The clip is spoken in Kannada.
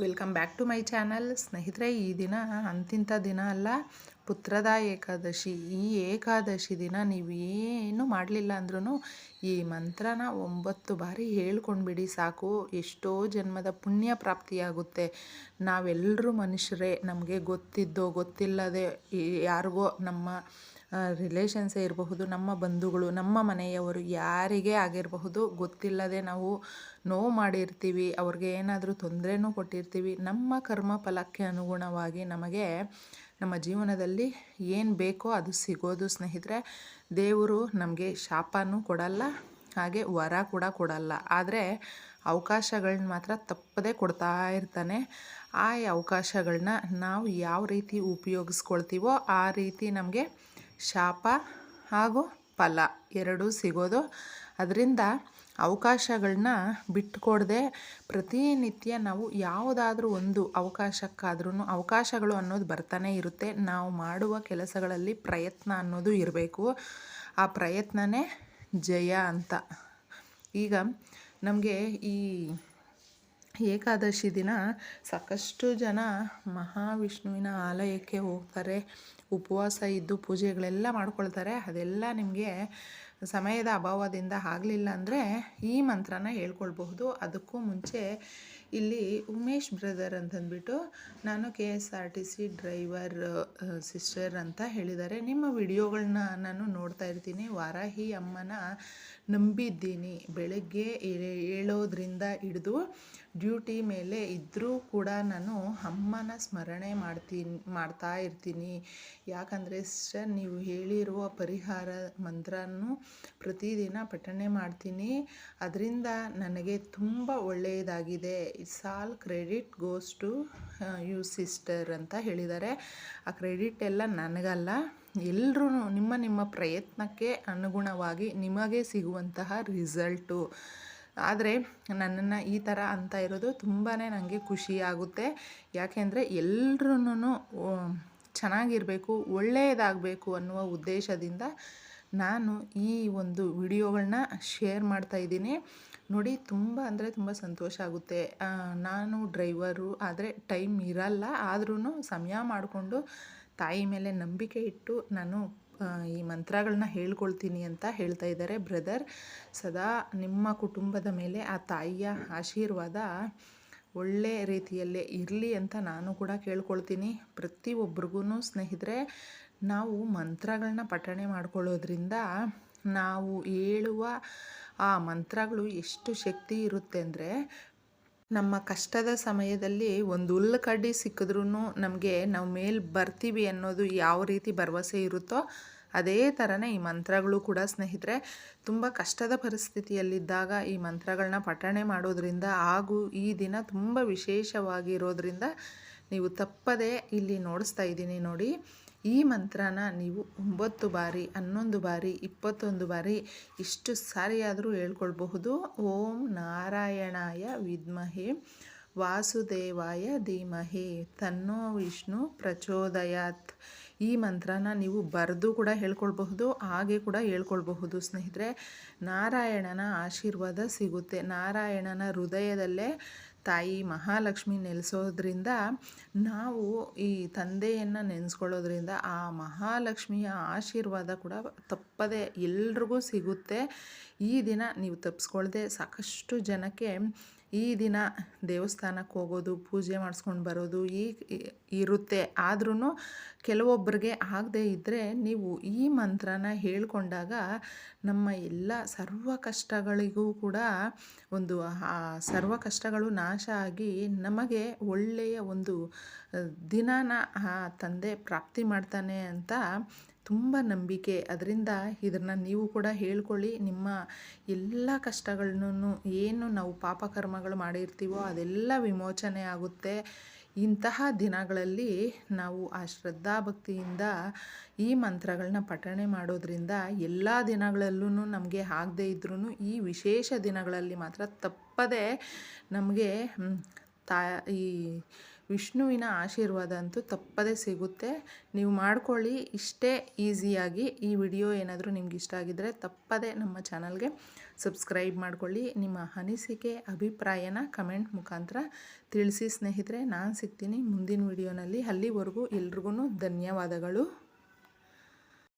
Welcome back to my channel. ಸ್ನೇಹಿತರೆ, ಈ ದಿನ ಅಂತಿಂಥ ದಿನ ಅಲ್ಲ, ಪುತ್ರದ ಏಕಾದಶಿ. ಈ ಏಕಾದಶಿ ದಿನ ನೀವು ಏನು ಮಾಡಲಿಲ್ಲ ಅಂದ್ರೂ ಈ ಮಂತ್ರನ ಒಂಬತ್ತು ಬಾರಿ ಹೇಳ್ಕೊಂಡ್ಬಿಡಿ ಸಾಕು. ಎಷ್ಟೋ ಜನ್ಮದ ಪುಣ್ಯ ಪ್ರಾಪ್ತಿಯಾಗುತ್ತೆ. ನಾವೆಲ್ಲರೂ ಮನುಷ್ಯರೇ, ನಮಗೆ ಗೊತ್ತಿದ್ದೋ ಗೊತ್ತಿಲ್ಲದೆ, ಯಾರಿಗೋ ನಮ್ಮ ರಿಲೇಷನ್ಸೇ ಇರಬಹುದು, ನಮ್ಮ ಬಂಧುಗಳು, ನಮ್ಮ ಮನೆಯವರು ಯಾರಿಗೆ ಆಗಿರಬಹುದು, ಗೊತ್ತಿಲ್ಲದೆ ನಾವು ನೋವು ಮಾಡಿರ್ತೀವಿ, ಅವ್ರಿಗೆ ಏನಾದರೂ ತೊಂದರೆನೂ ಕೊಟ್ಟಿರ್ತೀವಿ, ನಮ್ಮ ಕರ್ಮ ಫಲಕ್ಕೆ ಅನುಗುಣವಾಗಿ ನಮಗೆ ನಮ್ಮ ಜೀವನದಲ್ಲಿ ಏನು ಬೇಕೋ ಅದು ಸಿಗೋದು ಸ್ನೇಹಿತರೆ. ದೇವರು ನಮಗೆ ಶಾಪನೂ ಕೊಡಲ್ಲ, ಹಾಗೆ ವರ ಕೂಡ ಕೊಡಲ್ಲ. ಆದರೆ ಅವಕಾಶಗಳನ್ನ ಮಾತ್ರ ತಪ್ಪದೇ ಕೊಡ್ತಾ ಇರ್ತಾನೆ. ಆ ಅವಕಾಶಗಳನ್ನ ನಾವು ಯಾವ ರೀತಿ ಉಪಯೋಗಿಸ್ಕೊಳ್ತೀವೋ ಆ ರೀತಿ ನಮಗೆ ಶಾಪ ಹಾಗೂ ಫಲ ಎರಡೂ ಸಿಗೋದು. ಅದರಿಂದ ಅವಕಾಶಗಳನ್ನ ಬಿಟ್ಟುಕೊಡದೆ ಪ್ರತಿನಿತ್ಯ ನಾವು ಯಾವುದಾದ್ರೂ ಒಂದು ಅವಕಾಶಕ್ಕಾದ್ರೂ ಅವಕಾಶಗಳು ಅನ್ನೋದು ಬರ್ತಾನೆ ಇರುತ್ತೆ. ನಾವು ಮಾಡುವ ಕೆಲಸಗಳಲ್ಲಿ ಪ್ರಯತ್ನ ಅನ್ನೋದು ಇರಬೇಕು. ಆ ಪ್ರಯತ್ನನೇ ಜಯ ಅಂತ. ಈಗ ನಮಗೆ ಈ ಏಕಾದಶಿ ದಿನ ಸಾಕಷ್ಟು ಜನ ಮಹಾವಿಷ್ಣುವಿನ ಆಲಯಕ್ಕೆ ಹೋಗ್ತಾರೆ. ಉಪವಾಸ ಇದ್ದು ಪೂಜೆಗಳೆಲ್ಲ ಮಾಡ್ಕೊಳ್ತಾರೆ. ಅದೆಲ್ಲ ನಿಮಗೆ ಸಮಯದ ಅಭಾವದಿಂದ ಆಗಲಿಲ್ಲ ಅಂದರೆ ಈ ಮಂತ್ರನ ಹೇಳ್ಕೊಳ್ಬಹುದು. ಅದಕ್ಕೂ ಮುಂಚೆ ಇಲ್ಲಿ ಉಮೇಶ್ ಬ್ರದರ್ ಅಂತಂದ್ಬಿಟ್ಟು ನಾನು K S R T C driver sister ಅಂತ ಹೇಳಿದ್ದಾರೆ. ನಿಮ್ಮ ವಿಡಿಯೋಗಳನ್ನ ನಾನು ನೋಡ್ತಾ ಇರ್ತೀನಿ. ವಾರಾಹಿ ಅಮ್ಮನ ನಂಬಿದ್ದೀನಿ. ಬೆಳಗ್ಗೆ ಏಳೋದ್ರಿಂದ ಹಿಡಿದು ಡ್ಯೂಟಿ ಮೇಲೆ ಇದ್ದರೂ ಕೂಡ ನಾನು ಅಮ್ಮನ ಸ್ಮರಣೆ ಮಾಡ್ತೀನಿ, ಮಾಡ್ತಾ ಇರ್ತೀನಿ. ಯಾಕಂದರೆ ಸಿಸ್ಟರ್ ನೀವು ಹೇಳಿರುವ ಪರಿಹಾರ ಮಂತ್ರನೂ ಪ್ರತಿದಿನ ಪಠಣೆ ಮಾಡ್ತೀನಿ. ಅದರಿಂದ ನನಗೆ ತುಂಬ ಒಳ್ಳೆಯದಾಗಿದೆ. It's all credit goes to you sister ಅಂತ ಹೇಳಿದ್ದಾರೆ. ಆ ಕ್ರೆಡಿಟ್ ಎಲ್ಲ ನನಗಲ್ಲ. ಎಲ್ಲರೂ ನಿಮ್ಮ ನಿಮ್ಮ ಪ್ರಯತ್ನಕ್ಕೆ ಅನುಗುಣವಾಗಿ ನಿಮಗೆ ಸಿಗುವಂತಹ ರಿಸಲ್ಟು. ಆದರೆ ನನ್ನನ್ನು ಈ ಥರ ಅಂತ ಇರೋದು ತುಂಬಾ ನನಗೆ ಖುಷಿಯಾಗುತ್ತೆ ಯಾಕೆಂದರೆ ಎಲ್ರೂ ಚೆನ್ನಾಗಿರಬೇಕು ಒಳ್ಳೆಯದಾಗಬೇಕು ಅನ್ನುವ ಉದ್ದೇಶದಿಂದ ನಾನು ಈ ಒಂದು ವಿಡಿಯೋಗಳನ್ನ ಶೇರ್ ಮಾಡ್ತಾ ಇದ್ದೀನಿ. ನೋಡಿ, ತುಂಬ ಅಂದರೆ ತುಂಬ ಸಂತೋಷ ಆಗುತ್ತೆ. ನಾನು ಡ್ರೈವರು, ಆದರೆ ಟೈಮ್ ಇರಲ್ಲ. ಆದ್ರೂ ಸಮಯ ಮಾಡಿಕೊಂಡು ತಾಯಿ ಮೇಲೆ ನಂಬಿಕೆ ಇಟ್ಟು ನಾನು ಈ ಮಂತ್ರಗಳನ್ನ ಹೇಳ್ಕೊಳ್ತೀನಿ ಅಂತ ಹೇಳ್ತಾ ಇದ್ದಾರೆ ಬ್ರದರ್. ಸದಾ ನಿಮ್ಮ ಕುಟುಂಬದ ಮೇಲೆ ಆ ತಾಯಿಯ ಆಶೀರ್ವಾದ ಒಳ್ಳೆ ರೀತಿಯಲ್ಲೇ ಇರಲಿ ಅಂತ ನಾನು ಕೂಡ ಕೇಳ್ಕೊಳ್ತೀನಿ. ಪ್ರತಿಯೊಬ್ರಿಗೂ ಸ್ನೇಹಿತರೆ ನಾವು ಮಂತ್ರಗಳನ್ನ ಪಠಣೆ ಮಾಡ್ಕೊಳ್ಳೋದ್ರಿಂದ ನಾವು ಹೇಳುವ ಆ ಮಂತ್ರಗಳು ಎಷ್ಟು ಶಕ್ತಿ ಇರುತ್ತೆ ಅಂದರೆ ನಮ್ಮ ಕಷ್ಟದ ಸಮಯದಲ್ಲಿ ಒಂದು ಹುಲ್ಲು ಕಡ್ಡಿ ಸಿಕ್ಕಿದ್ರೂ ನಮಗೆ ನಾವು ಮೇಲೆ ಬರ್ತೀವಿ ಅನ್ನೋದು ಯಾವ ರೀತಿ ಭರವಸೆ ಇರುತ್ತೋ ಅದೇ ಥರನೇ ಈ ಮಂತ್ರಗಳು ಕೂಡ ಸ್ನೇಹಿತರೆ, ತುಂಬ ಕಷ್ಟದ ಪರಿಸ್ಥಿತಿಯಲ್ಲಿದ್ದಾಗ ಈ ಮಂತ್ರಗಳನ್ನ ಪಠಣೆ ಮಾಡೋದ್ರಿಂದ ಹಾಗೂ ಈ ದಿನ ತುಂಬ ವಿಶೇಷವಾಗಿರೋದ್ರಿಂದ ನೀವು ತಪ್ಪದೇ ಇಲ್ಲಿ ನೋಡಿಸ್ತಾ ಇದ್ದೀನಿ ನೋಡಿ. ಈ ಮಂತ್ರನ ನೀವು ಒಂಬತ್ತು ಬಾರಿ, ಹನ್ನೊಂದು ಬಾರಿ, ಇಪ್ಪತ್ತೊಂದು ಬಾರಿ ಇಷ್ಟು ಸಾರಿಯಾದರೂ ಹೇಳ್ಕೊಳ್ಬಹುದು. ಓಂ ನಾರಾಯಣಾಯ ವಿದ್ಮಹೆ, ವಾಸುದೇವಾಯ ಧೀಮಹಿ, ತನ್ನೋ ವಿಷ್ಣು ಪ್ರಚೋದಯಾತ್. ಈ ಮಂತ್ರನ ನೀವು ಬರೆದು ಕೂಡ ಹೇಳ್ಕೊಳ್ಬಹುದು, ಹಾಗೆ ಕೂಡ ಹೇಳ್ಕೊಳ್ಬಹುದು. ಸ್ನೇಹಿತರೆ, ನಾರಾಯಣನ ಆಶೀರ್ವಾದ ಸಿಗುತ್ತೆ. ನಾರಾಯಣನ ಹೃದಯದಲ್ಲೇ ತಾಯಿ ಮಹಾಲಕ್ಷ್ಮಿ ನೆಲೆಸೋದ್ರಿಂದ ನಾವು ಈ ತಂದೆಯನ್ನು ನೆನೆಸ್ಕೊಳ್ಳೋದ್ರಿಂದ ಆ ಮಹಾಲಕ್ಷ್ಮಿಯ ಆಶೀರ್ವಾದ ಕೂಡ ತಪ್ಪದೆ ಎಲ್ರಿಗೂ ಸಿಗುತ್ತೆ. ಈ ದಿನ ನೀವು ತಪ್ಪಿಸ್ಕೊಳ್ದೆ ಸಾಕಷ್ಟು ಜನಕ್ಕೆ ಈ ದಿನ ದೇವಸ್ಥಾನಕ್ಕೆ ಹೋಗೋದು, ಪೂಜೆ ಮಾಡಿಸ್ಕೊಂಡು ಬರೋದು ಈ ಇರುತ್ತೆ. ಆದ್ರೂ ಕೆಲವೊಬ್ಬರಿಗೆ ಆಗದೆ ಇದ್ದರೆ ನೀವು ಈ ಮಂತ್ರನ ಹೇಳಿಕೊಂಡಾಗ ನಮ್ಮ ಎಲ್ಲ ಸರ್ವ ಕಷ್ಟಗಳಿಗೂ ಕೂಡ ಒಂದು ಸರ್ವ ಕಷ್ಟಗಳು ನಾಶ ಆಗಿ ನಮಗೆ ಒಳ್ಳೆಯ ಒಂದು ದಿನನ ಆ ತಂದೆ ಪ್ರಾಪ್ತಿ ಮಾಡ್ತಾನೆ ಅಂತ ತುಂಬ ನಂಬಿಕೆ. ಅದರಿಂದ ಇದನ್ನು ನೀವು ಕೂಡ ಹೇಳ್ಕೊಳ್ಳಿ. ನಿಮ್ಮ ಎಲ್ಲ ಕಷ್ಟಗಳನ್ನೂ ಏನು ನಾವು ಪಾಪಕರ್ಮಗಳು ಮಾಡಿರ್ತೀವೋ ಅದೆಲ್ಲ ವಿಮೋಚನೆ ಆಗುತ್ತೆ. ಇಂತಹ ದಿನಗಳಲ್ಲಿ ನಾವು ಆ ಶ್ರದ್ಧಾಭಕ್ತಿಯಿಂದ ಈ ಮಂತ್ರಗಳನ್ನ ಪಠಣೆ ಮಾಡೋದ್ರಿಂದ ಎಲ್ಲ ದಿನಗಳಲ್ಲೂ ನಮಗೆ ಆಗದೇ ಇದ್ರೂ ಈ ವಿಶೇಷ ದಿನಗಳಲ್ಲಿ ಮಾತ್ರ ತಪ್ಪದೇ ನಮಗೆ ತಾ, ಈ ವಿಷ್ಣುವಿನ ಆಶೀರ್ವಾದ ಅಂತೂ ತಪ್ಪದೇ ಸಿಗುತ್ತೆ. ನೀವು ಮಾಡ್ಕೊಳ್ಳಿ, ಇಷ್ಟೇ ಈಸಿಯಾಗಿ ಈ ವಿಡಿಯೋ ಏನಾದರೂ ನಿಮ್ಗೆ ಇಷ್ಟ ಆಗಿದ್ದರೆ ತಪ್ಪದೇ ನಮ್ಮ ಚಾನಲ್ಗೆ ಸಬ್ಸ್ಕ್ರೈಬ್ ಮಾಡಿಕೊಳ್ಳಿ. ನಿಮ್ಮ ಅನಿಸಿಕೆ, ಅಭಿಪ್ರಾಯನ ಕಮೆಂಟ್ ಮುಖಾಂತರ ತಿಳಿಸಿ ಸ್ನೇಹಿತರೆ, ನಾನು ಸಿಗ್ತೀನಿ ಮುಂದಿನ ವಿಡಿಯೋನಲ್ಲಿ. ಅಲ್ಲಿವರೆಗೂ ಎಲ್ರಿಗೂ ಧನ್ಯವಾದಗಳು.